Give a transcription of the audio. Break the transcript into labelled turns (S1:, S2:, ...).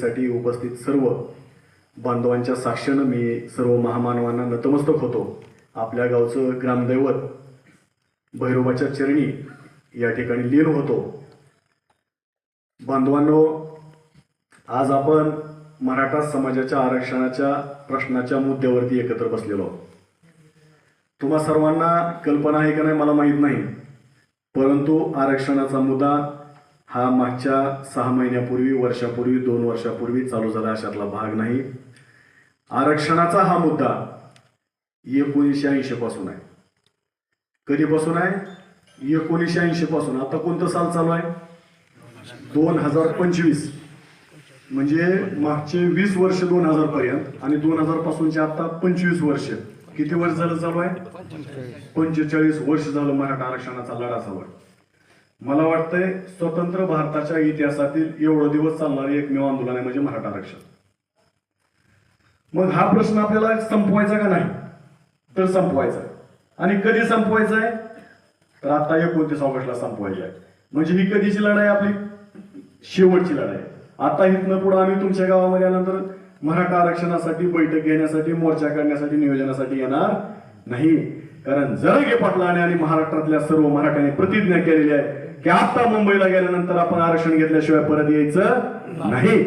S1: साठी उपस्थित सर्व बांधवांच्या साक्षीनं मी सर्व महामानवांना नतमस्तक होतो. आपल्या गावचं ग्रामदैवत भैरोबाच्या चरणी या ठिकाणी लीन होतो. बांधवांनो आज आपण मराठा समाजाच्या आरक्षणाच्या प्रश्नाच्या मुद्द्यावरती एकत्र बसलेलो तुम्हा सर्वांना कल्पना आहे का नाही मला माहीत नाही. परंतु आरक्षणाचा मुद्दा हा मागच्या सहा महिन्यापूर्वी वर्षापूर्वी दोन वर्षापूर्वी चालू झाला अशातला भाग नाही. आरक्षणाचा हा मुद्दा एकोणीसशे ऐंशी पासून आहे. कधीपासून आहे? एकोणीसशे ऐंशी पासून. आता कोणतं साल चालू आहे? दोन हजार पंचवीस. म्हणजे मागचे वीस वर्ष दोन हजार पर्यंत आणि दोन हजार पासूनचे आता पंचवीस वर्ष. किती वर्ष झालं चालू आहे? पंचेचाळीस वर्ष झालं मराठा आरक्षणाचा लढा चालू आहे. मला वाटतंय स्वतंत्र भारताच्या इतिहासातील एवढं दिवस चालणारी एकमेव आंदोलन आहे म्हणजे मराठा आरक्षण. मग हा प्रश्न आपल्याला संपवायचा का नाही? तर संपवायचा. आणि कधी संपवायचा आहे? तर आता एकोणतीस ऑगस्टला संपवायची आहे. म्हणजे ही कधीची लढाई आपली? शेवटची लढाई आता इथनं पुढे आम्ही तुमच्या गावामध्ये आल्यानंतर मराठा आरक्षणासाठी बैठक घेण्यासाठी मोर्चा करण्यासाठी नियोजनासाठी येणार नाही. कारण जरगे पाटलाने आणि महाराष्ट्रातल्या सर्व मराठ्यांनी प्रतिज्ञा केलेली आहे की आता मुंबईला गेल्यानंतर आपण आरक्षण घेतल्याशिवाय परत यायचं नाही.